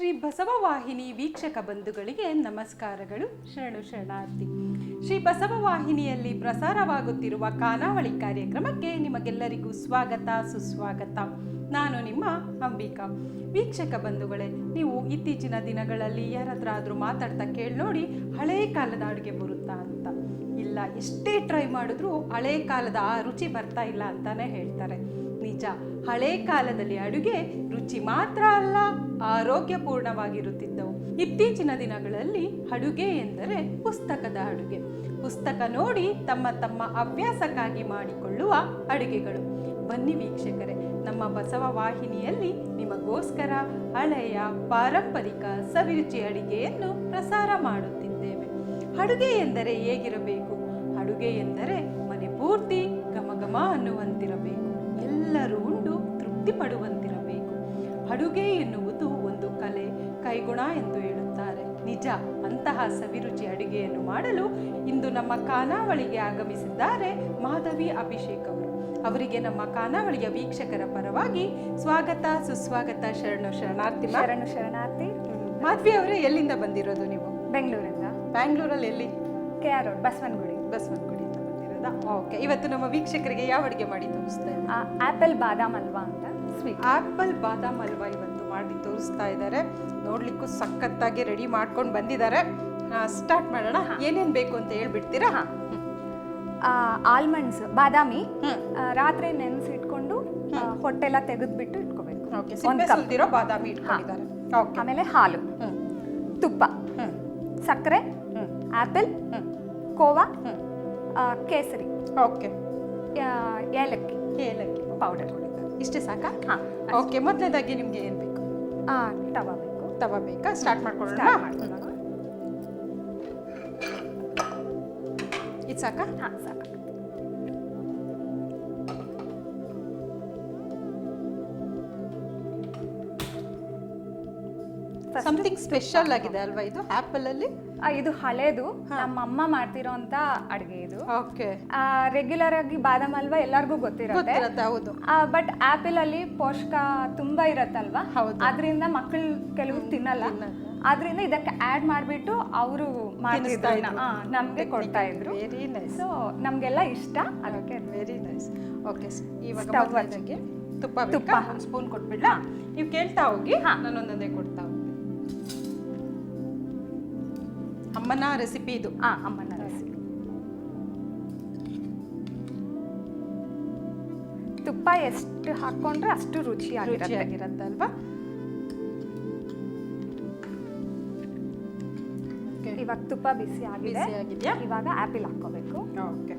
ಶ್ರೀ ಬಸವವಾಹಿನಿ ವೀಕ್ಷಕ ಬಂಧುಗಳಿಗೆ ನಮಸ್ಕಾರಗಳು. ಶರಣು ಶರಣಾರ್ಥಿ. ಶ್ರೀ ಬಸವವಾಹಿನಿಯಲ್ಲಿ ಪ್ರಸಾರವಾಗುತ್ತಿರುವ ಖಾನಾವಳಿ ಕಾರ್ಯಕ್ರಮಕ್ಕೆ ನಿಮಗೆಲ್ಲರಿಗೂ ಸ್ವಾಗತ, ಸುಸ್ವಾಗತ. ನಾನು ನಿಮ್ಮ ಅಂಬಿಕಾ. ವೀಕ್ಷಕ ಬಂಧುಗಳೇ, ನೀವು ಇತ್ತೀಚಿನ ದಿನಗಳಲ್ಲಿ ಯಾರತ್ರಾದ್ರೂ ಮಾತಾಡ್ತಾ ಕೇಳಿ ನೋಡಿ ಹಳೇ ಕಾಲದ ಅಡುಗೆ ಬರುತ್ತಾ ಅಂತ. ಇಲ್ಲ, ಎಷ್ಟೇ ಟ್ರೈ ಮಾಡಿದ್ರೂ ಹಳೇ ಕಾಲದ ಆ ರುಚಿ ಬರ್ತಾ ಇಲ್ಲ ಅಂತಾನೆ ಹೇಳ್ತಾರೆ. ನಿಜ, ಹಳೇ ಕಾಲದಲ್ಲಿ ಅಡುಗೆ ರುಚಿ ಮಾತ್ರ ಅಲ್ಲ, ಆರೋಗ್ಯಪೂರ್ಣವಾಗಿರುತ್ತಿದ್ದವು. ಇತ್ತೀಚಿನ ದಿನಗಳಲ್ಲಿ ಅಡುಗೆ ಎಂದರೆ ಪುಸ್ತಕದ ಅಡುಗೆ. ಪುಸ್ತಕ ನೋಡಿ ತಮ್ಮ ತಮ್ಮ ಅಭ್ಯಾಸಕ್ಕಾಗಿ ಮಾಡಿಕೊಳ್ಳುವ ಅಡುಗೆಗಳು. ಬನ್ನಿ ವೀಕ್ಷಕರೇ, ನಮ್ಮ ಬಸವ ವಾಹಿನಿಯಲ್ಲಿ ನಿಮಗೋಸ್ಕರ ಹಳೆಯ ಪಾರಂಪರಿಕ ಸವಿರುಚಿ ಅಡಿಗೆಯನ್ನು ಪ್ರಸಾರ ಮಾಡುತ್ತಿದ್ದೇವೆ. ಅಡುಗೆ ಎಂದರೆ ಹೇಗಿರಬೇಕು? ಅಡುಗೆ ಎಂದರೆ ಮನೆ ಪೂರ್ತಿ ಘಮ ಅನ್ನುವಂತಿರಬೇಕು. ಎಲ್ಲರೂ ಉಂಡು ತೃಪ್ತಿ ಪಡುವಂತಿರಬೇಕು ಅಡುಗೆ ಎನ್ನುವುದು ಒಂದು ಕಲೆ ಕೈಗುಣ ಎಂದು ಹೇಳುತ್ತಾರೆ. ನಿಜ ಅಂತಹ ಸವಿರುಚಿ ಅಡುಗೆಯನ್ನು ಮಾಡಲು ಇಂದು ನಮ್ಮ ಖಾನಾವಳಿಗೆ ಆಗಮಿಸಿದ್ದಾರೆ ಮಾಧವಿ ಅಭಿಷೇಕ್ ಅವರು ಅವರಿಗೆ ನಮ್ಮ ಖಾನಾವಳಿಯ ವೀಕ್ಷಕರ ಪರವಾಗಿ ಸ್ವಾಗತ ಸುಸ್ವಾಗತ ಶರಣು ಶರಣಾರ್ಥಿ ಶರಣು ಶರಣಾರ್ಥಿ. ಮಾಧವಿ ಅವರೇ ಎಲ್ಲಿಂದ ಬಂದಿರೋದು ನೀವು? ಬೆಂಗಳೂರಿಂದ. ಬ್ಯಾಂಗ್ಳೂರಲ್ಲಿ ಎಲ್ಲಿ? K R road Basavanagudi. ಬಸವನಗುಡಿಯಿಂದ ಬಂದಿರೋದಾ ಓಕೆ ಇವತ್ತು ನಮ್ಮ ವೀಕ್ಷಕರಿಗೆ ಯಾವ ಅಡುಗೆ ಮಾಡಿ ತೋರಿಸ್ತಾ ಇದ್ದಾರೆ? ಆಪಲ್ ಬಾದಾಮ್ ಅಲ್ವಾ ಅಂತ ಸ್ವೀಟ್. ಆಪಲ್ ಬಾದಾಮ್ ಅಲ್ವಾ ಇವತ್ತು ಮಾಡಿ ತೋರಿಸ್ತಾ ಇದ್ದಾರೆ. ನೋಡ್ಲಿಕ್ಕೂ ಸಖತ್ತಾಗಿ ರೆಡಿ ಮಾಡ್ಕೊಂಡು ಬಂದಿದ್ದಾರೆ. ಸ್ಟಾರ್ಟ್ ಮಾಡೋಣ. ಏನೇನು ಬೇಕು ಅಂತ ಹೇಳ್ಬಿಡ್ತೀರಾ? ಹಾ. ಆಲ್ಮಂಡ್ಸ್ ಬಾದಾಮಿ ರಾತ್ರಿ ನೆನೆಸಿಟ್ಕೊಂಡು ಹೊಟ್ಟೆಲ್ಲ ತೆಗೆದ್ಬಿಟ್ಟು ಇಟ್ಕೋಬೇಕು. ಒಂದ್ ಬಾದಾಮಿ ಇಟ್ಕೊಂಡಿದ್ದಾರೆ. ಓಕೆ ಆಮೇಲೆ ಹಾಲು. ತುಪ್ಪ. ಸಕ್ಕರೆ. ಆಪಲ್. ಕೋವಾ. ಕೇಸರಿ. ಓಕೆ. ಏಲಕ್ಕಿ. ಏಲಕ್ಕಿ. ಪೌಡರ್ ಇಷ್ಟೇ ಸಾಕಾ? ಹಾಂ ಓಕೆ ಮೊದಲನೇದಾಗಿ ನಿಮಗೆ ಏನು ಬೇಕು? ತವಾ ಬೇಕು. ತವ ಬೇಕಾ? ಸ್ಟಾರ್ಟ್ ಮಾಡ್ಕೊಳ್ಳೋಣ. ಮಾಡ್ಕೊಳ್ಳೋಣ. ಇದು ಸಾಕಾ? ಹಾಂ ಸಾಕು. ಸಮಥಿಂಗ್ ಸ್ಪೆಷಲ್ ಆಗಿದೆ ಅಲ್ವಾ ಇದು? ಆಪಲ್ ಅಲ್ಲಿ? ಆ, ಇದು ಹಳೇದು. ನಮ್ಮ ಅಮ್ಮ ಮಾಡ್ತಿರೋ ಅಂತ ಅಡುಗೆ ಇದು. ಓಕೆ. ರೆಗ್ಯುಲರ್ ಆಗಿ ಬಾದಾಮ್ ಅಲ್ವಾ ಎಲ್ಲರಿಗೂ ಗೊತ್ತಿರುತ್ತೆ. ಗೊತ್ತಿರತ್ತೆ ಹೌದು. ಬಟ್ ಆಪಲ್ ಅಲ್ಲಿ ಪೋಷಕ ತುಂಬಾ ಇರತ್ತಲ್ವಾ? ಹೌದು. ಅದರಿಂದ ಮಕ್ಕಳು ಕೆಲವು ತಿನ್ನಲ್ಲ. ಆದ್ರಿಂದ ಇದಕ್ಕೆ ಆಡ್ ಮಾಡ್ಬಿಟ್ಟು ಅವರು ಮಾಡ್ತಿದ್ರು. ನಮ್ಗೆ ಕೊಡ್ತಾ ಇದ್ರು. ವೆರಿ ನೈಸ್ ಸೊ ನಮ್ಗೆಲ್ಲ ಇಷ್ಟ. ಅದಕ್ಕೆ ವೆರಿ ನೈಸ್ ಓಕೆ ಇವಾಗ ತುಪ್ಪ ತುಪ್ಪ. ಒಂದು ಸ್ಪೂನ್ ಕೊಟ್ಬಿಡ್ಲಾ? ನೀವು ಕೇಳ್ತಾ ಹೋಗಿ. ನಾನೊಂದೊಂದೇ ನಾನು ಒಂದೊಂದೇ ಕೊಡ್ತಾ ಅಮ್ಮನ ರೆಸಿಪಿ ಇದು. ಆ ಅಮ್ಮನ ರೆಸಿಪಿ ತುಪ್ಪ ಎಷ್ಟು ಹಾಕೊಂಡ್ರೆ ಅಷ್ಟು ರುಚಿಯಾಗಿರುತ್ತೆ ಅಲ್ವಾ ಇವಾಗ ತುಪ್ಪ ಬಿಸಿ ಆಗಿದೆ. ಇವಾಗ ಆಪಲ್ ಹಾಕೋಬೇಕು ಓಕೆ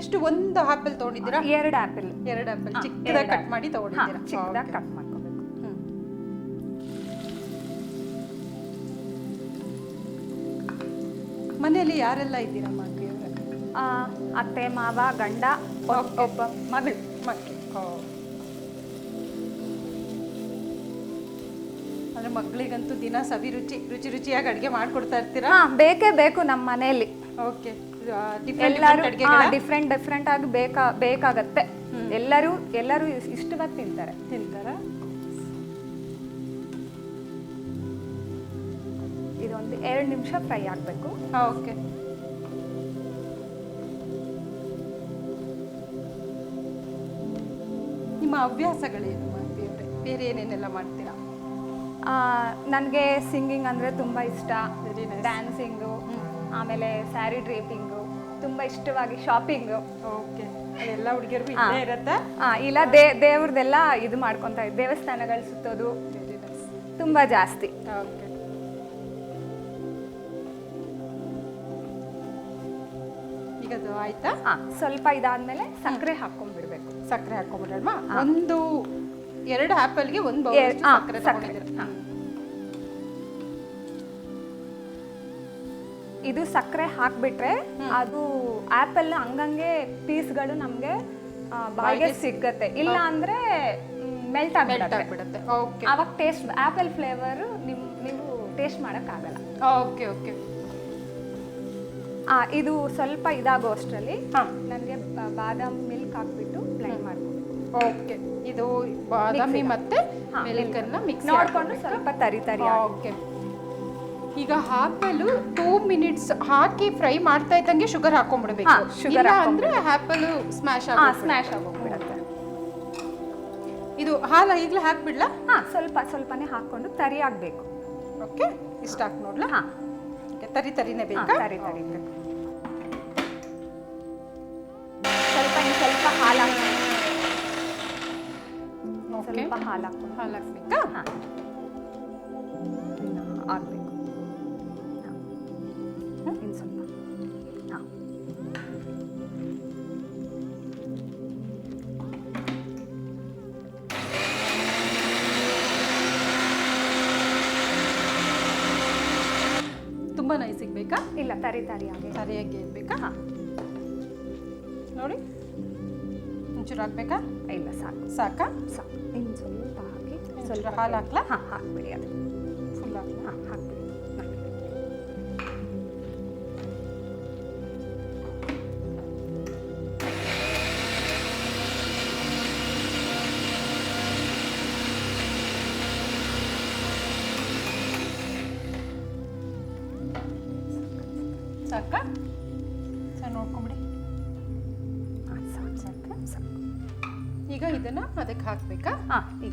ಎಷ್ಟು ಒಂದು ಆಪಲ್ ತಗೊಂಡಿದ್ದೀರಾ? ಎರಡು ಆಪಲ್. ಎರಡು ಆಪಲ್. ಚಿಕ್ಕದಾಗಿ ಕಟ್ ಮಾಡಿ ತಗೊಂಡಿದ್ದೀರಾ? ಚಿಕ್ಕದಾಗಿ ಕಟ್ ಮಾಡ್ಕೋಬೇಕು ಮನೆಯಲ್ಲಿ ಯಾರೆಲ್ಲ ಇದ್ದೀರಾ ಮಾಧವಿ ಅತ್ತೆ ಮಾವ ಗಂಡ ಒಬ್- ಒಬ್ಬ ಮಗಳು ಮಕ್ಕಳು. ಅಂದ್ರೆ ಮಕ್ಕಳಿಗಂತೂ ದಿನ ಸವಿ ರುಚಿ ರುಚಿ ರುಚಿಯಾಗಿ ಅಡುಗೆ ಮಾಡ್ಕೊಡ್ತಾ ಇರ್ತೀರಾ? ಹಾ ಬೇಕೇ ಬೇಕು ನಮ್ಮ ಮನೆಯಲ್ಲಿ. ಓಕೆ. ಎಲ್ಲರೂ ಡಿಫ್ರೆಂಟ್ ಡಿಫ್ರೆಂಟ್ ಆಗಿ ಬೇಕಾ ಬೇಕಾಗತ್ತೆ. ಎಲ್ಲರೂ ಎಲ್ಲರೂ ಇಷ್ಟವಾಗಿ ತಿಂತಾರೆ. ತಿಂತಾರ? ಇದೊಂದು ಎರಡು ನಿಮಿಷ ಫ್ರೈ ಆಗಬೇಕು. ಓಕೆ. ನಿಮ್ಮ ಹವ್ಯಾಸಗಳೇನು ಅವರೇ ಬೇರೆ ಏನೇನೆಲ್ಲ ಮಾಡ್ತೀರಾ? ನನಗೆ ಸಿಂಗಿಂಗ್ ಅಂದರೆ ತುಂಬ ಇಷ್ಟ. ಡ್ಯಾನ್ಸಿಂಗು ಆಮೇಲೆ ಸ್ಯಾರಿ ಡ್ರೇಪಿಂಗು ತುಂಬ ಇಷ್ಟವಾಗಿ ಶಾಪಿಂಗು ಓಕೆ. ಎಲ್ಲ ಹುಡುಗಿಯರಿಗೂ ಇರುತ್ತೆ? ಹಾಂ ಇಲ್ಲ ದೇ ದೇವ್ರದ್ದೆಲ್ಲ ಇದು ಮಾಡ್ಕೊತಾ ಇದ್ದೆ ದೇವಸ್ಥಾನಗಳು ಸುತ್ತೋದು ತುಂಬ ಜಾಸ್ತಿ. ಓಕೆ. ಈಗ ಅದು ಆಯ್ತಾ? ಹಾಂ. ಸ್ವಲ್ಪ ಇದಾದ್ಮೇಲೆ ಸಕ್ಕರೆ ಹಾಕೊಂಡ್ಬಿಡ್ಬೇಕು ಸಕ್ಕರೆ ಹಾಕೊಂಡ್ಬಿಡೋಣ ಒಂದು ಎರಡು ಆಪಲ್ಗೆ ಒಂದು ಬೌಲ್ ಹಾ, ಸಕ್ಕರೆ ಸಕ್ಕರೆ, ಇದು ಸಕ್ಕರೆ ಹಾಕ್ಬಿಟ್ರೆ ಅದು ಆಪಲ್ ಹಂಗಂಗೆ ಪೀಸ್ಗಳು ನಮಗೆ ಬಾಯಿಗೆ ಸಿಗತ್ತೆ. ಇಲ್ಲ ಅಂದ್ರೆ ಮೆಲ್ಟ್ ಮೆಲ್ಟ್ ಆಗ್ಬಿಡುತ್ತೆ. ಆಗ್ಬಿಡುತ್ತೆ. ಓಕೆ ಅವಾಗ ಟೇಸ್ಟ್ ಆಪಲ್ ಫ್ಲೇವರ್ ನಿಮ್ ನೀವು ಟೇಸ್ಟ್ ಆಗಲ್ಲ ಓಕೆ ಓಕೆ ಇದು ಸ್ವಲ್ಪ ಇದಾಗೋ ಅಷ್ಟರಲ್ಲಿ ನನಗೆ ಬಾದಾಮ್ ಮಿಲ್ಕ್ ಹಾಕ್ಬಿಟ್ಟು ಬ್ಲೆಂಡ್ ಮಾಡ್ಕೋಬೇಕು ಓಕೆ. ಇದು ಬಾದಾಮಿ ಮತ್ತೆ ಮಿಲ್ಕನ್ನ ಮಿಕ್ಸ್ ನೋಡ್ಕೊಂಡು ಸ್ವಲ್ಪ ತರಿ ತರಿ ಓಕೆ. ಈಗ ಆಪಲ್ ಟೂ ಮಿನಿಟ್ಸ್ ಹಾಕಿ ಫ್ರೈ ಮಾಡ್ತಾ ಇದ್ದಂಗೆ ಶುಗರ್ ಹಾಕೊಂಡ್ಬಿಡ್ಬೇಕು. ಶುಗರ್ ಅಂದ್ರೆ ಆಪಲ್ ಸ್ಮ್ಯಾಶ್ ಆಗ ಸ್ಮ್ಯಾಶ್ ಆಗೋಗ್ಬಿಡತ್ತೆ. ಇದು ಹಾಲು ಈಗಲೇ ಹಾಕ್ಬಿಡ್ಲಾ? ಹಾ ಸ್ವಲ್ಪ ಸ್ವಲ್ಪನೇ ಹಾಕೊಂಡು ತರಿ ಆಗಬೇಕು. ಓಕೆ ಇಷ್ಟ ಹಾಕಿ ನೋಡ್ಲಾ? ಹಾ. Okay, ತರಿ ತರಿನೇ ಹಾ, ಬೇಕಾ? ತರಿ ತರಿ ಬೇಕು. ಸ್ವಲ್ಪ ಇನ್ನು ಸ್ವಲ್ಪ ಹಾಲು ಹಾಕಿ ಓಕೆ. ಸ್ವಲ್ಪ ಹಾಲು ಹಾಕೊಂಡು ಹಾಲು ಹಾಕ್ಬೇಕಾ? ಹಾ. ಇನ್ನು ಆಗ್ಬೇಕು ಹಾ. ತರಿ ತರಿ ಆಗಿ ಸರಿಯಾಗಿ ಇರಬೇಕಾ? ಹಾ. ನೋಡಿ. ಒಂಚೂರು ಹಾಕ್ಬೇಕಾ? ಇಲ್ಲ ಸಾಕು. ಸಾಕಾ? ಸಾಕು. ಇನ್ನು ಸ್ವಲ್ಪ ಹಾಕಿ ಸ್ವಲ್ಪ ಹಾಲು ಹಾಕ್ಲಾ? ಹಾಂ ಹಾಕ್ಬಿಡಿ ಅದು. ಫುಲ್ ಹಾಕ್ಲಾ? ಹಾಂ ಹಾಕ್ಬಿಡಿ.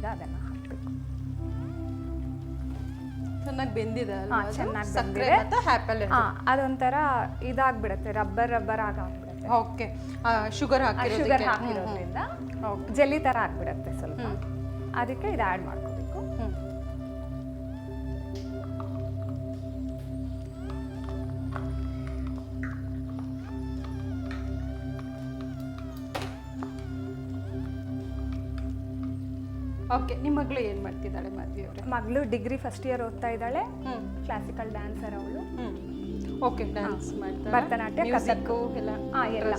ಈಗ ಅದನ್ನು ಹಾಕಬೇಕು. ಚೆನ್ನಾಗಿ ಬೆಂದಿದೆ ಹಾ, ಅಲ್ವಾ ಅದು? ಚೆನ್ನಾಗ್ ಸಕ್ಕರೆ ಬೆಂದಿದೆ. ಮತ್ತೆ ಆಪಲ್ ಹಾಂ ಅದೊಂಥರ ಇದಾಗ್ಬಿಡುತ್ತೆ ರಬ್ಬರ್ ರಬ್ಬರ್ ಆಗಾಗ್ಬಿಡುತ್ತೆ. ಓಕೆ. ಶುಗರ್ ಶುಗರ್ ಹಾಕಿರೋದಕ್ಕೆ? ಹಾಕಿರೋದ್ರಿಂದ. ಜೆಲ್ಲಿ ಥರ ಆಗ್ಬಿಡುತ್ತೆ ಸ್ವಲ್ಪ. ಅದಕ್ಕೆ ಇದು ಆ್ಯಡ್ ಮಾಡ್ಕೋಬೇಕು ಓಕೆ ನಿಮ್ಮ ಮಗಳು ಏನು ಮಾಡ್ತಿದ್ದಾಳೆ ಮದ್ವೆ ಅವ್ರೆ? ಮಗಳು ಡಿಗ್ರಿ ಫಸ್ಟ್ ಇಯರ್ ಓದ್ತಾ ಇದ್ದಾಳೆ. ಕ್ಲಾಸಿಕಲ್ ಡ್ಯಾನ್ಸರ್ ಅವಳು. ಓಕೆ ಡ್ಯಾನ್ಸ್ ಮಾಡ್ತಾರೆ ಭರತನಾಟ್ಯ, ಮ್ಯೂಸಿಕ್ಕು ಎಲ್ಲ. ಹಾಂ ಎಲ್ಲ.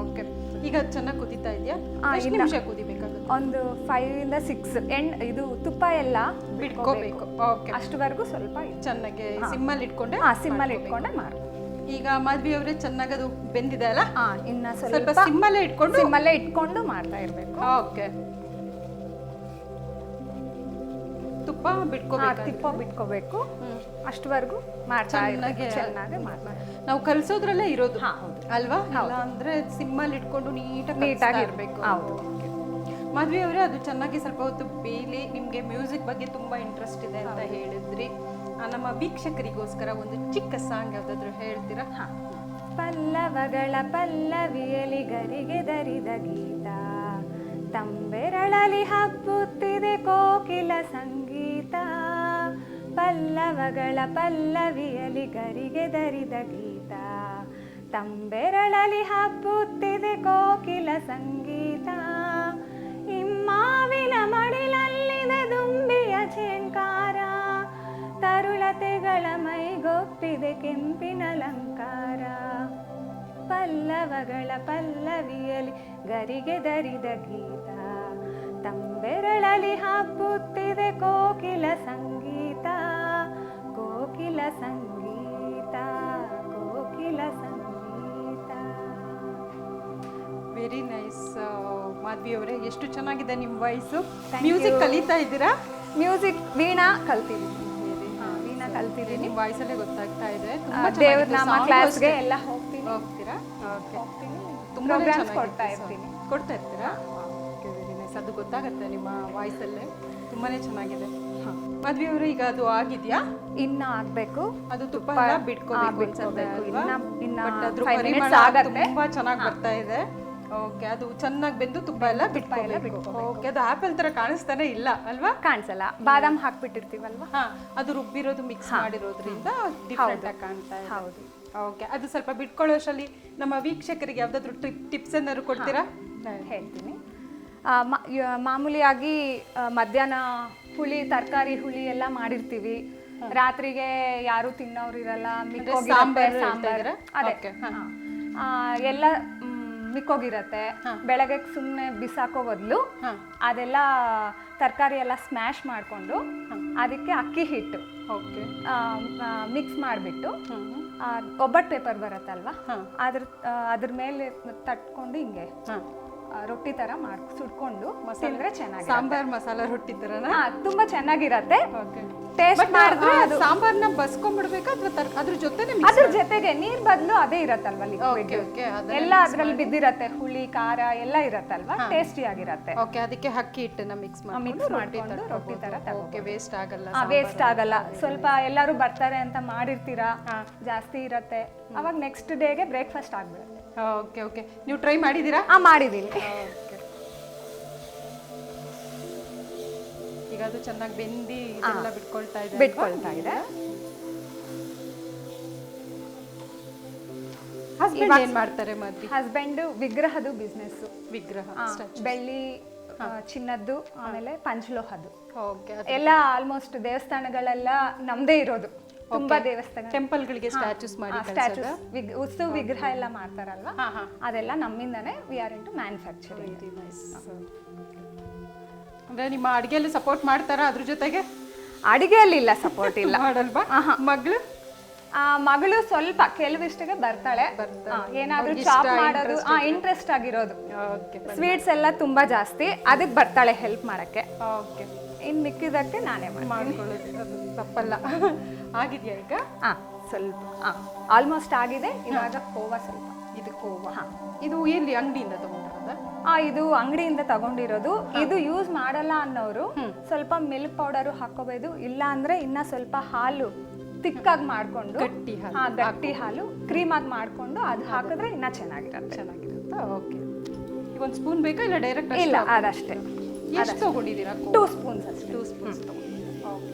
ಓಕೆ ಈಗ ಚೆನ್ನಾಗಿ ಕುದೀತಾ ಇದೆಯಾ? ಎಷ್ಟು ನಿಮಿಷ ಕುದಿಬೇಕಾಗುತ್ತೆ? ಒಂದು ಫೈವ್ ಇಂದ ಸಿಕ್ಸ್ ಎಂಡ್ ಇದು ತುಪ್ಪ ಎಲ್ಲ ಬಿಟ್ಕೋಬೇಕು. ಓಕೆ ಅಷ್ಟುವರೆಗೂ ಸ್ವಲ್ಪ ಚೆನ್ನಾಗಿ ಸಿಮ್ಮಲ್ಲಿ ಇಟ್ಕೊಂಡೆ ಹಾಂ ಸಿಮ್ಮಲ್ಲಿ ಇಟ್ಕೊಂಡೆ ಮಾಡಿ. ಈಗ ಮದ್ವೆಯವ್ರೆ ಚೆನ್ನಾಗಿ ಅದು ಬೆಂದಿದೆ ಅಲ್ಲ? ಹಾಂ ಇನ್ನ ಸ್ವಲ್ಪ ಸ್ವಲ್ಪ ಸಿಮ್ಮಲ್ಲೇ ಇಟ್ಕೊಂಡು ಸಿಮ್ಮಲ್ಲೇ ಇಟ್ಕೊಂಡು ಮಾಡ್ತಾ ಇರಬೇಕು. ಓಕೆ ತುಪ್ಪ ಬಿಟ್ಕೋಬೇಕು ತುಪ್ಪ ಬಿಟ್ಕೋಬೇಕು. ಅಷ್ಟವರೆಗೂ ಮಾಡ್ತಾ ಚೆನ್ನಾಗಿ ನಾವು ಕಲಸೋದ್ರಲ್ಲೇ ಇರೋದು. ಅಲ್ವಾ? ಇಲ್ಲ ಅಂದ್ರೆ ಸಿಮ್ಮಲ್ಲಿ ಇಟ್ಕೊಂಡು ನೀಟಾಗಿ ನೀಟಾಗಿ ಇರಬೇಕು. ಹೌದು. ಮದ್ವೆಯವರೇ ಅದು ಚೆನ್ನಾಗಿ ಸ್ವಲ್ಪ ಹೊತ್ತು ಬೇಲಿ ನಿಮ್ಗೆ ಮ್ಯೂಸಿಕ್ ಬಗ್ಗೆ ತುಂಬಾ ಇಂಟ್ರೆಸ್ಟ್ ಇದೆ ಅಂತ ಹೇಳಿದ್ರಿ. ನಮ್ಮ ವೀಕ್ಷಕರಿಗೋಸ್ಕರ ಒಂದು ಚಿಕ್ಕ ಸಾಂಗ್ ಯಾವ್ದಾದ್ರು ಹೇಳ್ತೀರಾ? ಹಾ. ಪಲ್ಲವಗಳ ಪಲ್ಲವಿಯಲಿ ಗರಿಗೆ ದರಿದ ಗೀತ. ತಂಬೆರಳಲಿ ಹಬ್ಬುತ್ತಿದೆ ಕೋಕಿಲ ಪಲ್ಲವಗಳ ಪಲ್ಲವಿಯಲಿ ಗರಿಗೆ ಧರಿದ ಗೀತ. ತಂಬೆರಳಲಿ ಹಬ್ಬುತ್ತಿದೆ ಕೋಕಿಲ ಸಂಗೀತ. ಇಮ್ಮಾವಿನ ಮಡಿಲಲ್ಲಿದೆ ದುಂಬಿಯ ಚೇಂಕಾರ. ತರುಳತೆಗಳ ಮೈಗೊಪ್ಪಿದೆ ಕೆಂಪಿನಲಂಕಾರ ಪಲ್ಲವಗಳ ಪಲ್ಲವಿಯಲಿ ಗರಿಗೆ ಧರಿದ ಗೀತ. ತಂಬೆರಳಲಿ ಹಬ್ಬುತ್ತಿದೆ ಕೋಕಿಲ ಸಂಗೀತ ಕೋಕಿಲ ಸಂಗೀತ ಕೋಕಿಲ ಸಂಗೀತ. ವೆರಿ ನೈಸ್ ಮಾಧವಿಯವರೇ ಎಷ್ಟು ಚೆನ್ನಾಗಿದೆ ನಿಮ್ಮ ವಾಯ್ಸು ಮ್ಯೂಸಿಕ್ ಕಲಿತಾ ಇದ್ದೀರಾ? ಮ್ಯೂಸಿಕ್ ವೀಣಾ ಕಲ್ತಿದ್ದೀನಿ. ಹಾ, ವೀಣಾ ಕಲ್ತಿದ್ದೀನಿ. ನಿಮ್ಮ ವಾಯ್ಸಲ್ಲೇ ಗೊತ್ತಾಗ್ತಾ ಇದೆ. ದೇವ್ರ. ನಾಮ ಕ್ಲಾಸ್ಗೆ. ಎಲ್ಲ ಹೋಗ್ತೀನಿ. ಹೋಗ್ತೀರಾ? ಓಕೆ ಹೋಗ್ತೀನಿ. ತುಂಬಾ ಕೊಡ್ತಾ ಇರ್ತೀನಿ. ಕೊಡ್ತಾ ಇರ್ತೀರಾ? ಗೊತ್ತಾಗುತ್ತೆ ನಿಮ್ಮ ವಾಯ್ಸಲ್ಲೇ. ತುಂಬಾನೇ ಚೆನ್ನಾಗಿದೆ. ಮದ್ವೆಯವರು ಈಗ ಅದು ಆಗಿದ್ಯಾ? ಇನ್ನ ಆಗ್ಬೇಕು. ಅದು ತುಪ್ಪ ಎಲ್ಲ ಬಿಟ್ಕೋಬೇಕು. ಅನ್ಸುತ್ತೆ ಇನ್ನ-. ತುಂಬಾ ಚೆನ್ನಾಗಿ ಬರ್ತಾ ಇದೆ. ಓಕೆ ಅದು ಚೆನ್ನಾಗಿ ಬೆಂದು ತುಪ್ಪ ಎಲ್ಲ ಬಿಟ್ಕೋಬೇಕು. ಓಕೆ ಅದು ಆಪಲ್ ತರ ಕಾಣಿಸ್ತಾನೆ ಇಲ್ಲ ಅಲ್ವಾ? ಕಾಣಿಸಲ್ಲ. ಬಾದಾಮ್ ಹಾಕ್ಬಿಟ್ಟಿರ್ತೀವಲ್ವಾ? ಹಾ ಅದು ರುಬ್ಬಿರೋದು ಮಿಕ್ಸ್ ಮಾಡಿರೋದ್ರಿಂದ ಡಿಫ್ರೆಂಟ್ ಆಗಿ ಕಾಣ್ತಾ ಇದೆ. ಹೌದು. ಓಕೆ ಅದು ಸ್ವಲ್ಪ ಬಿಟ್ಕೊಳ್ಳೋಷ್ಟರಲ್ಲಿ ನಮ್ಮ ವೀಕ್ಷಕರಿಗೆ ಯಾವ್ದಾದ್ರು ಟಿಪ್ಸ್ ಏನಾದ್ರು ಕೊಡ್ತೀರಾ? ಹೇಳ್ತೀನಿ. ಮಾಮೂಲಿಯಾಗಿ ಮಧ್ಯಾಹ್ನ ಹುಳಿ ತರಕಾರಿ ಹುಳಿ ಎಲ್ಲ ಮಾಡಿರ್ತೀವಿ. ರಾತ್ರಿಗೆ ಯಾರು ತಿನ್ನೋರು ಇರಲ್ಲ ಸಾಂಬಾರು ಸಾಂಬಾರ್. ಇದ್ದೀರಾ? ಅದೇ. Okay, ಹಾ. ಆ, ಎಲ್ಲ ಮಿಕ್ಕೋಗಿರತ್ತೆ. ಬೆಳಗ್ಗೆ ಸುಮ್ಮನೆ ಬಿಸಾಕೋ ಬದಲು ಅದೆಲ್ಲ ತರಕಾರಿ ಎಲ್ಲ ಸ್ಮ್ಯಾಶ್ ಮಾಡಿಕೊಂಡು ಅದಕ್ಕೆ ಅಕ್ಕಿ ಹಿಟ್ಟು. ಓಕೆ. ಮಿಕ್ಸ್ ಮಾಡಿಬಿಟ್ಟು ಒಬ್ಬಟ್ಟು ಪೇಪರ್ ಬರುತ್ತಲ್ವಾ. ಅದ್ರ ಅದ್ರ ಮೇಲೆ ತಟ್ಕೊಂಡು ಹಿಂಗೆ. ರೊಟ್ಟಿ ತರ ಮಾಡ್ಕೊ ಸುಟ್ಕೊಂಡು ಮಸಾಲೆ ಚೆನ್ನಾಗಿ ಸಾಂಬಾರ್ ಮಸಾಲ ರೊಟ್ಟಿ ತರ ತುಂಬಾ ಚೆನ್ನಾಗಿರತ್ತೆ. ಟೇಸ್ಟ್ ಮಾಡಿದ್ರೆ ಅದು ಸಾಂಬಾರ್ನ ಬಸ್ಕೊಂಡ್ಬಿಡ್ಬೇಕಾ ಅಥವಾ ಅದ್ರ ಜೊತೆನೆ ಅದ್ರ ಜೊತೆಗೆ ನೀರ್ ಬದಲು ಅದೇ ಇರತ್ತಲ್ವಾ ಎಲ್ಲ ಅದ್ರಲ್ಲಿ ಬಿದ್ದಿರತ್ತೆ. ಹುಳಿ ಖಾರ ಎಲ್ಲ ಇರತ್ತಲ್ವಾ? ಟೇಸ್ಟಿ ಆಗಿರತ್ತೆ ಓಕೆ ಅದಕ್ಕೆ ಅಕ್ಕಿ ಹಿಟ್ಟನ್ನ ಮಿಕ್ಸ್ ಮಾಡಿ ಮಿಕ್ಸ್ ಮಾಡ್ಕೊಂಡು ರೊಟ್ಟಿ ತರ ಓಕೆ ವೇಸ್ಟ್ ಆಗಲ್ಲ ವೇಸ್ಟ್ ಆಗಲ್ಲ. ಸ್ವಲ್ಪ ಎಲ್ಲರೂ ಬರ್ತಾರೆ ಅಂತ ಮಾಡಿರ್ತೀರಾ? ಜಾಸ್ತಿ ಇರತ್ತೆ. ಅವಾಗ ನೆಕ್ಸ್ಟ್ ಡೇಗೆ ಬ್ರೇಕ್ಫಾಸ್ಟ್ ಆಗ್ಬಿಡುತ್ತೆ. Okay okay. ನೀವು ಟ್ರೈ ಮಾಡಿದ್ದೀರಾ? ಆ ಮಾಡಿದೀನಿ ಓಕೆ. ಈಗ ಅದು ಚೆನ್ನಾಗಿ ಬೆಂದಿ ಇದೆಲ್ಲ ಬಿಟ್ಕೊಳ್ತಾ ಇದೆ ಬಿಟ್ಕೊಳ್ತಾ ಇದೆ. ಹಸ್ಬೆಂಡ್ ಏನ್ ಮಾಡ್ತಾರೆ ಮದ್ವೆ? ಹಸ್ಬೆಂಡ್ ವಿಗ್ರಹದು ಬಿಸ್ನೆಸ್ ವಿಗ್ರಹ ಬೆಳ್ಳಿ ಚಿನ್ನದ್ದು ಆಮೇಲೆ ಪಂಚಲೋಹದ್ದು. ಓಕೆ ಎಲ್ಲ ಆಲ್ಮೋಸ್ಟ್ ದೇವಸ್ಥಾನಗಳೆಲ್ಲ ನಮ್ದೇ ಇರೋದು. ತುಂಬಾ ದೇವಸ್ಥಾನ. ಟೆಂಪಲ್ಗಳಿಗೆ ಸ್ಟ್ಯಾಚುಸ್ ಮಾಡಿ ಸ್ಟ್ಯಾಚುಸ್ ಉತ್ಸವ ವಿಗ್ರಹ ಎಲ್ಲ ಮಾಡ್ತಾರಲ್ವಾ? ಅದೆಲ್ಲ ನಮ್ಮಿಂದನೇ ವಿ ಆರ್ ಇಂಟು ಮ್ಯಾನುಫ್ಯಾಕ್ಚರಿಂಗ್ ಅಂದ್ರೆ ನಿಮ್ಮ ಅಡಿಗೆಯಲ್ಲಿ ಸಪೋರ್ಟ್ ಮಾಡ್ತಾರಾ ಅದ್ರ ಜೊತೆಗೆ? ಅಡಿಗೆಯಲ್ಲಿ ಇಲ್ಲ ಸಪೋರ್ಟ್ ಇಲ್ಲ. ಮಾಡಲ್ವಾ? ಮಗಳು? ಮಗಳು ಸ್ವಲ್ಪ ಕೆಲವಿಷ್ಟಿಗೆ ಬರ್ತಾಳೆ. ಏನಾದ್ರೂ ಚಾಪ್ ಮಾಡೋದು ಇಂಟ್ರೆಸ್ಟ್ ಆಗಿರೋದು. ಓಕೆ ಸ್ವೀಟ್ಸ್ ಎಲ್ಲ ತುಂಬಾ ಜಾಸ್ತಿ ಅದಕ್ಕೆ ಬರ್ತಾಳೆ ಹೆಲ್ಪ್ ಮಾಡಕ್ಕೆ. ಓಕೆ ಇನ್ ಮಿಕ್ಕಿದಕ್ಕೆ ನಾನೇ ಮಾಡ್ಕೊಳ್ಳೋದು ಅದು ತಪ್ಪಲ್ಲ. ಆಗಿದೆಯಾ ಈಗ? ಹಾ. ಸ್ವಲ್ಪ. ಹಾ. ಆಲ್ಮೋಸ್ಟ್ ಆಗಿದೆ. ಇವಾಗ ಕೋವಾ ಸ್ವಲ್ಪ. ಇದು ಕೋವಾ ಇದು ಎಲ್ಲಿ? ಅಂಗಡಿಯಿಂದ ತಗೊಂಡಿರೋದ? ಆ ಇದು ಅಂಗಡಿಯಿಂದ ತಗೊಂಡಿರೋದು. ಇದು ಯೂಸ್ ಮಾಡಲ್ಲ ಅನ್ನೋರು ಸ್ವಲ್ಪ ಮಿಲ್ಕ್ ಪೌಡರ್ ಹಾಕೋಬೋದು ಇಲ್ಲ ಅಂದ್ರೆ ಇನ್ನ ಸ್ವಲ್ಪ ಹಾಲು ತಿಕ್ಕಾಗಿ ಮಾಡ್ಕೊಂಡು ಗಟ್ಟಿ ಹಾಲು ಹಾ ಗಟ್ಟಿ ಹಾಲು ಕ್ರೀಮ್ ಆಗಿ ಮಾಡ್ಕೊಂಡು ಅದು ಹಾಕಿದ್ರೆ ಇನ್ನ ಚೆನ್ನಾಗಿರುತ್ತೆ. ಚೆನ್ನಾಗಿರುತ್ತೆ? ಓಕೆ. ಈಗ ಒಂದು ಸ್ಪೂನ್ ಬೇಕಾ ಇಲ್ಲ ಡೈರೆಕ್ಟ್ ಇಲ್ಲ ಅದಷ್ಟೇ. ಎಷ್ಟು ತಗೊಂಡಿದ್ದೀರಾ ಟೂ ಸ್ಪೂನ್ಸ್ ಅಷ್ಟೇ. ಟೂ ಸ್ಪೂನ್ಸ್ ತಗೊಂಡಿದ್ದೀರಾ? ಓಕೆ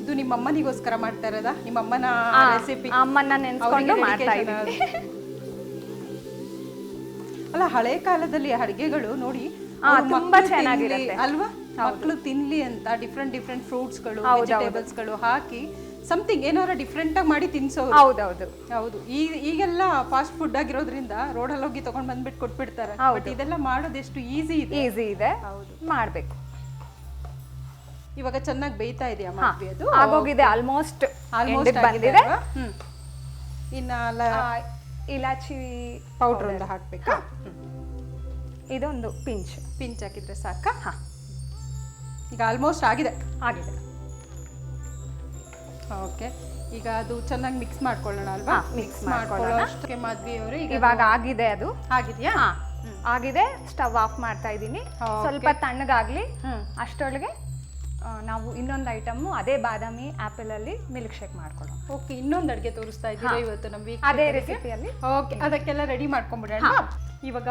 ಇದು ನಿಮ್ಮ ಅಮ್ಮನಿಗೋಸ್ಕರ ಮಾಡ್ತಾ ಇರೋದಾ? ನಿಮ್ಮ ಅಮ್ಮನ ರೆಸಿಪಿ ಅಮ್ಮನ್ನ ನೆನ್ಸ್ಕೊಂಡು ಮಾಡ್ತಾ ಇದ್ದೀನಿ. ಅಲ್ಲ ಹಳೆ ಕಾಲದಲ್ಲಿ ಅಡಿಗೆಗಳು ನೋಡಿ ಆ, ಅವ್ರು ತುಂಬಾ ಚೆನ್ನಾಗಿರುತ್ತೆ ತಿನ್ಲಿ, ಅಲ್ವಾ? ಮಕ್ಕಳು ತಿನ್ಲಿ ಅಂತ ಡಿಫ್ರೆಂಟ್ ಡಿಫ್ರೆಂಟ್ ಫ್ರೂಟ್ಸ್ಗಳು ವೆಜಿಟೇಬಲ್ಸ್ಗಳು ಹಾಕಿ ಸಮಥಿಂಗ್ ಏನಾರ ಡಿಫ್ರೆಂಟ್ ಆಗಿ ಮಾಡಿ ತಿನ್ಸೋ ಹೌದೌದು. ಹೌದು. ಈ ಈಗೆಲ್ಲ ಫಾಸ್ಟ್ ಫುಡ್ ಆಗಿರೋದ್ರಿಂದ ರೋಡ್ ಅಲ್ಲಿ ಹೋಗಿ ತಗೊಂಡ್ ಬಂದ್ಬಿಟ್ಟು ಕೊಟ್ಬಿಡ್ತಾರೆ. ಬಟ್ ಇದೆಲ್ಲ ಮಾಡೋದು ಎಷ್ಟು ಈಸಿ ಇದೆ. ಈಸಿ ಇದೆ. ಹೌದು. ಮಾಡ್ಬೇಕು. ಇವಾಗ ಚೆನ್ನಾಗಿ ಬೇಯ್ತಾ ಇದೆಯಾ ಮದ್ವೆ ಅದು? ಆಗೋಗಿದೆ ಆಲ್ಮೋಸ್ಟ್ ಆಲ್ಮೋಸ್ಟ್ ಬಂದಿದೆ. ಇನ್ನ ಇಲಾಚಿ ಪೌಡರ್ ಒಂದು ಹಾಕ್ಬೇಕು? ಇದೊಂದು ಪಿಂಚ್. ಪಿಂಚ್ ಹಾಕಿದ್ರೆ ಸಾಕಾ? ಹಾ. ಈಗ ಆಲ್ಮೋಸ್ಟ್ ಆಗಿದೆ. ಆಗಿದೆ. ಓಕೆ. ಈಗ ಅದು ಚೆನ್ನಾಗಿ ಮಿಕ್ಸ್ ಮಾಡ್ಕೊಳ್ಳೋಣ ಅಲ್ವಾ? ಮಿಕ್ಸ್ ಮಾಡ್ಕೊಳ್ಳೋಣ. ಅಷ್ಟಕ್ಕೆ ಅವರು ಇವಾಗ ಆಗಿದೆ ಅದು. ಆಗಿದೆಯಾ? ಆಗಿದೆ ಸ್ಟವ್ ಆಫ್ ಮಾಡ್ತಾ ಇದ್ದೀನಿ. ಸ್ವಲ್ಪ ತಣ್ಣಗಾಗ್ಲಿ. ಅಷ್ಟೊಳಗೆ ಅಷ್ಟರೊಳಗೆ ನಾವು ಇನ್ನೊಂದು ಐಟಮ್ ಅದೇ ಬಾದಾಮಿ ಆಪಲ್ ಅಲ್ಲಿ ಮಿಲ್ಕ್ ಶೇಕ್ ಮಾಡ್ಕೊಳ್ಳೋಣ. ಓಕೆ ಇನ್ನೊಂದು ಅಡುಗೆ ತೋರಿಸ್ತಾ ಇದ್ದೀವಿ ಇವತ್ತು ನಮ್ಮ ಅದೇ ರೆಸಿಪಿಯಲ್ಲಿ ಓಕೆ ಅದಕ್ಕೆಲ್ಲ ರೆಡಿ ಮಾಡ್ಕೊಂಡ್ಬಿಡೋಣ ಇವಾಗ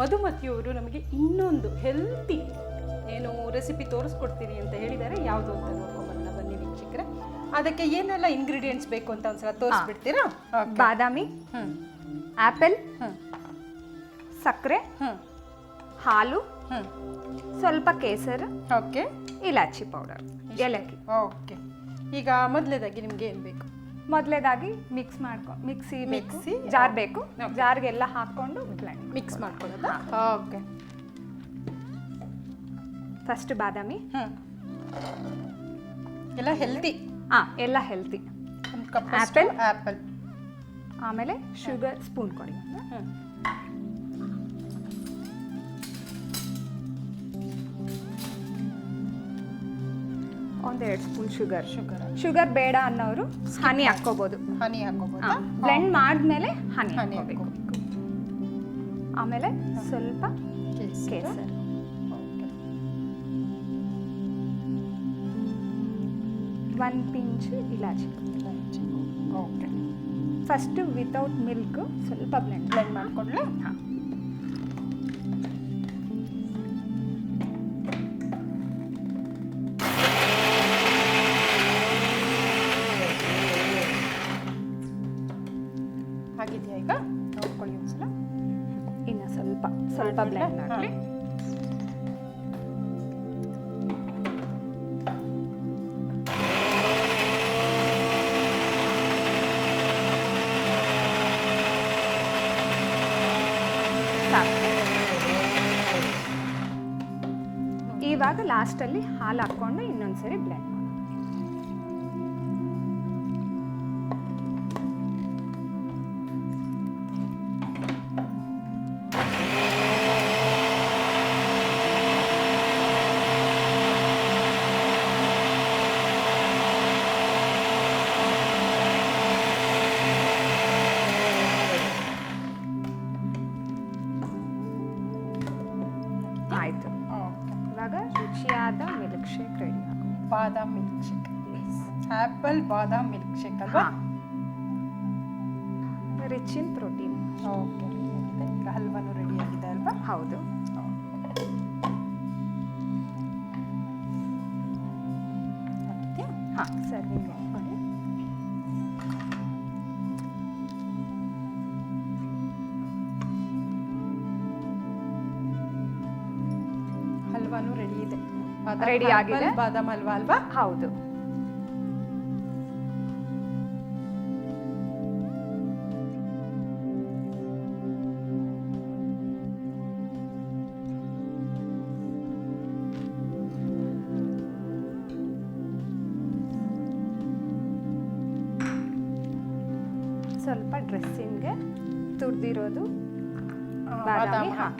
ಮಧುಮತಿಯವರು ನಮಗೆ ಇನ್ನೊಂದು ಹೆಲ್ತಿ ಏನು ರೆಸಿಪಿ ತೋರಿಸ್ಕೊಡ್ತೀನಿ ಅಂತ ಹೇಳಿದ್ದಾರೆ ಯಾವುದು ಅಂತ ಅದಕ್ಕೆ ಏನೆಲ್ಲ ಇಂಗ್ರೀಡಿಯೆಂಟ್ಸ್ ಬೇಕು ಅಂತ ಒಂದ್ಸಲ ತೋರಿಸ್ಬಿಡ್ತೀರಾ? ಬಾದಾಮಿ ಹ್ಮ್. ಸಕ್ಕರೆ ಹಾಲು ಸ್ವಲ್ಪ ಕೇಸರ್ ಓಕೆ ಇಲಾಚಿ ಪೌಡರ್ ಏಲಕ್ಕಿ. ಓಕೆ ಈಗ ಮೊದಲೇದಾಗಿ ನಿಮ್ಗೆ ಏನು ಬೇಕು? ಮೊದಲೇದಾಗಿ ಮಿಕ್ಸ್ ಮಾಡ್ಕೊ ಮಿಕ್ಸಿ ಮಿಕ್ಸಿ, ಜಾರ್ ಬೇಕು. ಜಾರ್ಗೆಲ್ಲ ಹಾಕೊಂಡು ಬ್ಲೆಂಡ್ ಮಿಕ್ಸ್ ಮಾಡ್ಕೊಳ್ಳೋದಾ? ಓಕೆ ಫಸ್ಟ್ ಬಾದಾಮಿ. ಹ್ಞೂ ಎಲ್ಲ ಹೆಲ್ತಿ ಹಾ ಎಲ್ಲ ಹೆಲ್ತಿ ಒಂದು ಕಪ್ Apple? ಆ್ಯಪಲ್ ಆಮೇಲೆ ಶುಗರ್ ಸ್ಪೂನ್ ಕೊಡಿ. ಒಂದೆರಡು ಸ್ಪೂನ್ ಶುಗರ್ ಶುಗರ್ ಶುಗರ್ ಬೇಡ ಅನ್ನೋರು ಹನಿ ಹಾಕೋಬಹುದು ಹನಿ ಹಾಕೋಬಹುದು ಬ್ಲೆಂಡ್ ಮಾಡಿದ್ಮೇಲೆ ಹನಿ ಹನಿ ಹಾಕೋಬೇಕು ಆಮೇಲೆ ಸ್ವಲ್ಪ ಕೇಸರ. ಒನ್ ಪಿಂಚ್ ಇಲಾಚಿ ಓಕೆ ಫಸ್ಟ್ ವಿತೌಟ್ ಮಿಲ್ಕ್ ಸ್ವಲ್ಪ ಬ್ಲೆಂಡ್ ಬ್ಲೆಂಡ್ ಮಾಡ್ಕೊಂಡ್ಲಾ? ಹಾಂ. ಆಗಿದೆಯಾ ಈಗ? ನೋಡ್ಕೊಳ್ಳಿ ಒಂದ್ಸಲ. ಇನ್ನು ಸ್ವಲ್ಪ ಸ್ವಲ್ಪ ಬ್ಲೆಂಡ್ ಆಗಲಿ ಲಾಸ್ಟಲ್ಲಿ ಹಾಲು ಹಾಕ್ಕೊಂಡು ಇನ್ನೊಂದ್ಸರಿ ಬ್ಲೆಂಡ್ ಹೌದು. ಹಾಂ. ಸರ್ವಿಂಗ್ ಹಲ್ವಾನು ರೆಡಿ ಇದೆ. ರೆಡಿ ಆಗಿದೆ. ಬಾದಾಮ್ ಹಲ್ವಾ ಅಲ್ವಾ? ಹೌದು.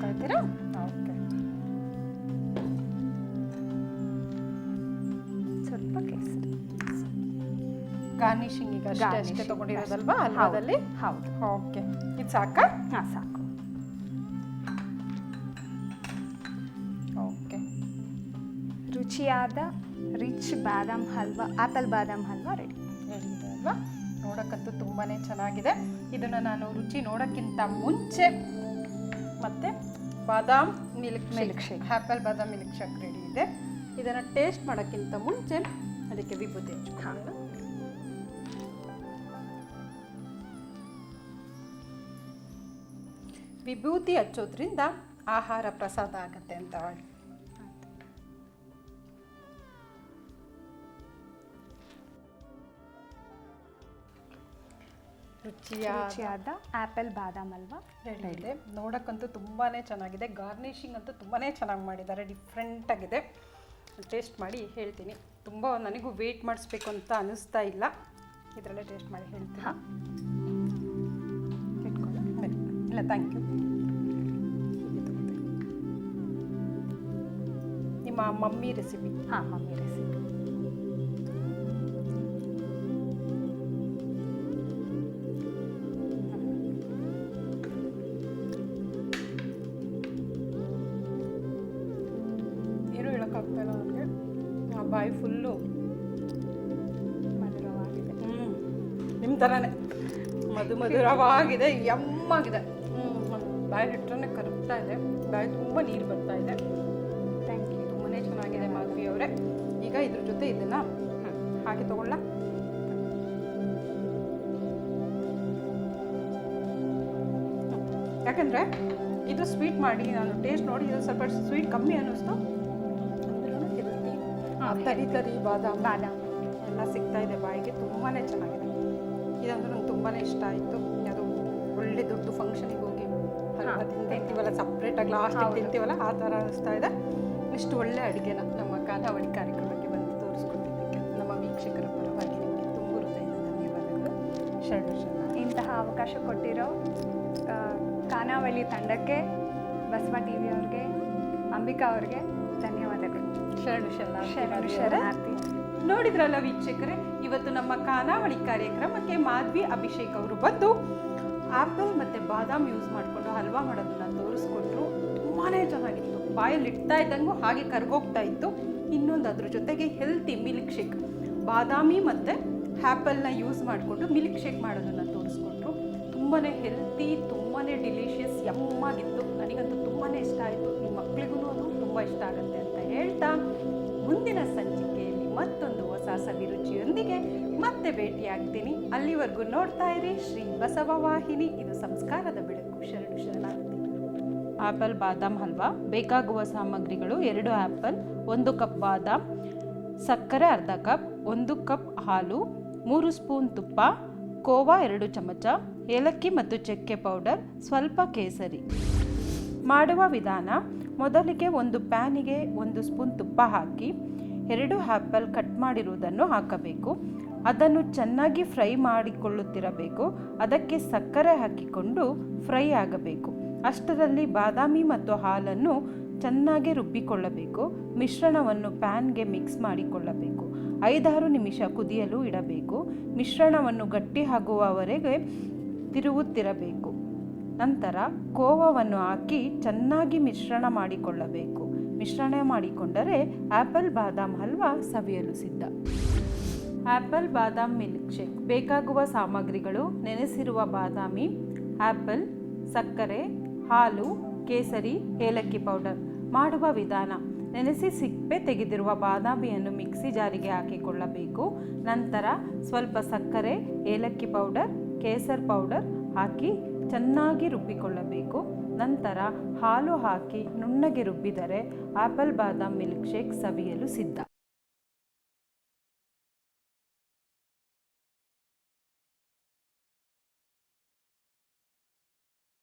ಹಾಕ್ತಾ ಇದ್ದೀರಾ ಓಕೆ ಸ್ವಲ್ಪ ಕೇಸರಿ. ಗಾರ್ನಿಶಿಂಗ್ ಈಗ ಅಷ್ಟೇ ಅಷ್ಟೇ ತಗೊಂಡಿರೋದಲ್ವಾ. ಹಲ್ವಾದಲ್ಲಿ ಹೌದು ಓಕೆ ಇದು ಸಾಕಾ? ಹಾಂ ಸಾಕು. ಓಕೆ ರುಚಿಯಾದ ರಿಚ್ ಬಾದಾಮ್ ಹಲ್ವಾ ಆಪಲ್ ಬಾದಾಮ್ ಹಲ್ವಾ ರೆಡಿ ರೆಡಿ ಇದೆ ಅಲ್ವಾ? ನೋಡೋಕ್ಕಂತೂ ತುಂಬಾ ಚೆನ್ನಾಗಿದೆ. ಇದನ್ನು ನಾನು ರುಚಿ ನೋಡೋಕ್ಕಿಂತ ಮುಂಚೆ ಮತ್ತೆ badam milk milkshake. Apple badam milkshake ready ಇದೆ. ಇದನ್ನು ಟೇಸ್ಟ್ ಮಾಡೋಕ್ಕಿಂತ ಮುಂಚೆ ಅದಕ್ಕೆ ವಿಭೂತಿ ಹಚ್ಕೊಳ್ಳೋಣ ವಿಭೂತಿ ಹಚ್ಚೋದ್ರಿಂದ ಆಹಾರ ಪ್ರಸಾದ ಆಗುತ್ತೆ ಅಂತ ರುಚಿಯಾದ ಆಪಲ್ ಬಾದಾಮ್ ಅಲ್ವಾ? ರೆಡಿ ಇದೆ. ನೋಡೋಕ್ಕಂತೂ ತುಂಬಾ ಚೆನ್ನಾಗಿದೆ. ಗಾರ್ನಿಷಿಂಗ್ ಅಂತೂ ತುಂಬಾ ಚೆನ್ನಾಗಿ ಮಾಡಿದ್ದಾರೆ. ಡಿಫ್ರೆಂಟಾಗಿದೆ ಟೇಸ್ಟ್ ಮಾಡಿ ಹೇಳ್ತೀನಿ. ತುಂಬ ನನಗೂ ವೇಟ್ ಮಾಡಿಸ್ಬೇಕು ಅಂತ ಅನ್ನಿಸ್ತಾ ಇಲ್ಲ. ಇದರಲ್ಲೇ ಟೇಸ್ಟ್ ಮಾಡಿ ಹೇಳ್ತೀನಿ. ಹಾಂ. ಇಲ್ಲ ಥ್ಯಾಂಕ್ ಯು ನಿಮ್ಮ ಮಮ್ಮಿ ರೆಸಿಪಿ ಹಾಂ ಮಮ್ಮಿ ರೆಸಿಪಿ ಬಾಯಿ ಫುಲ್ಲು ಮಧುರವಾಗಿದೆ. ಹ್ಞೂ ನಿಮ್ಮ ಥರನೇ ಮಧು ಮಧುರವಾಗಿದೆ ಯಮ್ಮಾಗಿದೆ ಹ್ಞೂ ಬಾಯಿ ಹಿಟ್ಟರೆ ಕರಗ್ತಾ ಇದೆ. ಬಾಯಿ ತುಂಬ ನೀರು ಬರ್ತಾ ಇದೆ. ಥ್ಯಾಂಕ್ ಯು ತುಂಬಾ ಚೆನ್ನಾಗಿದೆ ಮಾಧವಿ ಅವರೇ. ಈಗ ಇದ್ರ ಜೊತೆ ಇದನ್ನು ಹಾಕಿ ತಗೊಳ್ಳ. ಯಾಕಂದರೆ ಇದು ಸ್ವೀಟ್ ಮಾಡಿ ನಾನು ಟೇಸ್ಟ್ ನೋಡಿ ಇದು ಸ್ವಲ್ಪ ಸ್ವೀಟ್ ಕಮ್ಮಿ ಅನ್ನಿಸ್ತು. ತರಿ ತರಿ ಬಾದಾಮ್ ಬಾದಾಮ್ ಎಲ್ಲ ಸಿಗ್ತಾ ಇದೆ ಬಾಯಿಗೆ ತುಂಬಾ ಚೆನ್ನಾಗಿದೆ. ಇದಂದ್ರೆ ನಂಗೆ ತುಂಬಾ ಇಷ್ಟ ಆಯಿತು. ಅದು ಒಳ್ಳೆ ದೊಡ್ಡ ಫಂಕ್ಷನಿಗೆ ಹೋಗಿ ತಿಂತೀವಲ್ಲ ಸಪ್ರೇಟಾಗಿ ಲಾಸ್ಟ್. ತಿಂತೀವಲ್ಲ ಆ ಥರ ಅನಿಸ್ತಾ ಇದೆ. ಇಷ್ಟು ಒಳ್ಳೆ ಅಡುಗೆನ ನಮ್ಮ ಖಾನಾವಳಿ ಕಾರ್ಯಕ್ರಮಕ್ಕೆ ಬಂದು ತೋರಿಸ್ಕೊಟ್ಟಿದ್ದಕ್ಕೆ ನಮ್ಮ ವೀಕ್ಷಕರ ಪರವಾಗಿ ನಿಮಗೆ ತುಂಬ ಹೃದಯದ ಧನ್ಯವಾದಗಳು. ಶರಣ ಶರಣ. ಇಂತಹ ಅವಕಾಶ ಕೊಟ್ಟಿರೋ ಕಾನಾವಳಿ ಖಾನಾವಳಿ ತಂಡಕ್ಕೆ ಬಸವ ಟಿ ವಿ ಅವ್ರಿಗೆ ಅಂಬಿಕಾ ಅವ್ರಿಗೆ ಶರಣ ಶರಣ ಶರಣು ಶರಣಾರ್ಥಿ ನೋಡಿದ್ರಲ್ಲ ವೀಕ್ಷಕರೇ ಇವತ್ತು ನಮ್ಮ ಖಾನಾವಳಿ ಕಾರ್ಯಕ್ರಮಕ್ಕೆ ಮಾಧ್ವಿ ಅಭಿಷೇಕ್ ಅವರು ಬಂದು ಆಪಲ್ ಮತ್ತು ಬಾದಾಮ್ ಯೂಸ್ ಮಾಡಿಕೊಂಡು ಹಲ್ವಾ ಮಾಡೋದನ್ನ ತೋರಿಸ್ಕೊಟ್ರು. ತುಂಬಾ ಚೆನ್ನಾಗಿತ್ತು. ಬಾಯಲ್ಲಿ ಇಡ್ತಾ ಇದ್ದಂಗೂ ಹಾಗೆ ಕರ್ಗೋಗ್ತಾ ಇತ್ತು. ಇನ್ನೊಂದು ಅದ್ರ ಜೊತೆಗೆ ಹೆಲ್ತಿ ಮಿಲ್ಕ್ ಶೇಕ್ ಬಾದಾಮಿ ಮತ್ತು ಆ್ಯಪಲ್ನ ಯೂಸ್ ಮಾಡಿಕೊಂಡು ಮಿಲ್ಕ್ ಶೇಕ್ ಮಾಡೋದನ್ನು ತೋರಿಸ್ಕೊಟ್ರು. ತುಂಬಾ ಹೆಲ್ತಿ ತುಂಬಾ ಡಿಲಿಷಿಯಸ್ ಯಮ್ಮಾಗಿತ್ತು. ನನಗಂತೂ ತುಂಬಾ ಇಷ್ಟ ಆಯಿತು. ನಿಮ್ಮ ಮಕ್ಕಳಿಗೂ ಅದು ತುಂಬ ಇಷ್ಟ ಆಗುತ್ತೆ ಅಂತ ಹೇಳ್ತಾ ಮುಂದಿನ ಸಂಚಿಕೆಯಲ್ಲಿ ಮತ್ತೊಂದು ಹೊಸ ಸವಿರುಚಿಯೊಂದಿಗೆ ಮತ್ತೆ ಭೇಟಿಯಾಗ್ತೀನಿ. ಅಲ್ಲಿವರೆಗೂ ನೋಡ್ತಾ ಇರಿ. ಶ್ರೀ ಬಸವ ವಾಹಿನಿ. ಇದು ಸಂಸ್ಕಾರದ ಬೆಳಕು. ಶರಣು ಶರಣಾರ್ಥಿ ಆಪಲ್, ಬಾದಾಮ್ ಹಲ್ವಾ. ಬೇಕಾಗುವ ಸಾಮಗ್ರಿಗಳು ಎರಡು ಆ್ಯಪಲ್ ಒಂದು ಕಪ್ ಬಾದಾಮ್, ಸಕ್ಕರೆ ಅರ್ಧ ಕಪ್, ಒಂದು ಕಪ್ ಹಾಲು, ಮೂರು ಸ್ಪೂನ್ ತುಪ್ಪ, ಕೋವಾ ಎರಡು ಚಮಚ, ಏಲಕ್ಕಿ ಮತ್ತು ಚಕ್ಕೆ ಪೌಡರ್, ಸ್ವಲ್ಪ ಕೇಸರಿ. ಮಾಡುವ ವಿಧಾನ ಮೊದಲಿಗೆ ಒಂದು ಪ್ಯಾನಿಗೆ ಒಂದು ಸ್ಪೂನ್ ತುಪ್ಪ ಹಾಕಿ ಎರಡು ಆ್ಯಪಲ್ ಕಟ್ ಮಾಡಿರುವುದನ್ನು ಹಾಕಬೇಕು. ಅದನ್ನು ಚೆನ್ನಾಗಿ ಫ್ರೈ ಮಾಡಿಕೊಳ್ಳುತ್ತಿರಬೇಕು. ಅದಕ್ಕೆ ಸಕ್ಕರೆ ಹಾಕಿಕೊಂಡು ಫ್ರೈ ಆಗಬೇಕು. ಅಷ್ಟರಲ್ಲಿ ಬಾದಾಮಿ ಮತ್ತು ಹಾಲನ್ನು ಚೆನ್ನಾಗಿ ರುಬ್ಬಿಕೊಳ್ಳಬೇಕು. ಮಿಶ್ರಣವನ್ನು ಪ್ಯಾನ್ಗೆ ಮಿಕ್ಸ್ ಮಾಡಿಕೊಳ್ಳಬೇಕು. ಐದಾರು ನಿಮಿಷ ಕುದಿಯಲು ಇಡಬೇಕು. ಮಿಶ್ರಣವನ್ನು ಗಟ್ಟಿ ಆಗುವವರೆಗೆ ತಿರುವುತ್ತಿರಬೇಕು. ನಂತರ ಕೋವವನ್ನು ಹಾಕಿ ಚೆನ್ನಾಗಿ ಮಿಶ್ರಣ ಮಾಡಿಕೊಳ್ಳಬೇಕು. ಮಿಶ್ರಣ ಮಾಡಿಕೊಂಡರೆ ಆಪಲ್, ಬಾದಾಮ್ ಹಲ್ವಾ ಸವಿಯಲು ಸಿದ್ಧ. ಆಪಲ್, ಬಾದಾಮ್ ಮಿಲ್ಕ್ ಶೇಕ್. ಬೇಕಾಗುವ ಸಾಮಗ್ರಿಗಳು ನೆನೆಸಿರುವ ಬಾದಾಮಿ, ಆಪಲ್, ಸಕ್ಕರೆ, ಹಾಲು, ಕೇಸರಿ, ಏಲಕ್ಕಿ ಪೌಡರ್ ಮಾಡುವ ವಿಧಾನ. ನೆನೆಸಿ ಸಿಪ್ಪೆ ತೆಗೆದಿರುವ ಬಾದಾಮಿಯನ್ನು ಮಿಕ್ಸಿ ಜಾರಿಗೆ ಹಾಕಿಕೊಳ್ಳಬೇಕು. ನಂತರ ಸ್ವಲ್ಪ ಸಕ್ಕರೆ, ಏಲಕ್ಕಿ ಪೌಡರ್, ಕೇಸರ್ ಪೌಡರ್ ಹಾಕಿ ಚೆನ್ನಾಗಿ ರುಬ್ಬಿಕೊಳ್ಳಬೇಕು. ನಂತರ ಹಾಲು ಹಾಕಿ ನುಣ್ಣಗೆ ರುಬ್ಬಿದರೆ ಆಪಲ್ ಬಾದಾಮ್ ಮಿಲ್ಕ್ ಶೇಕ್ ಸವಿಯಲು ಸಿದ್ಧ.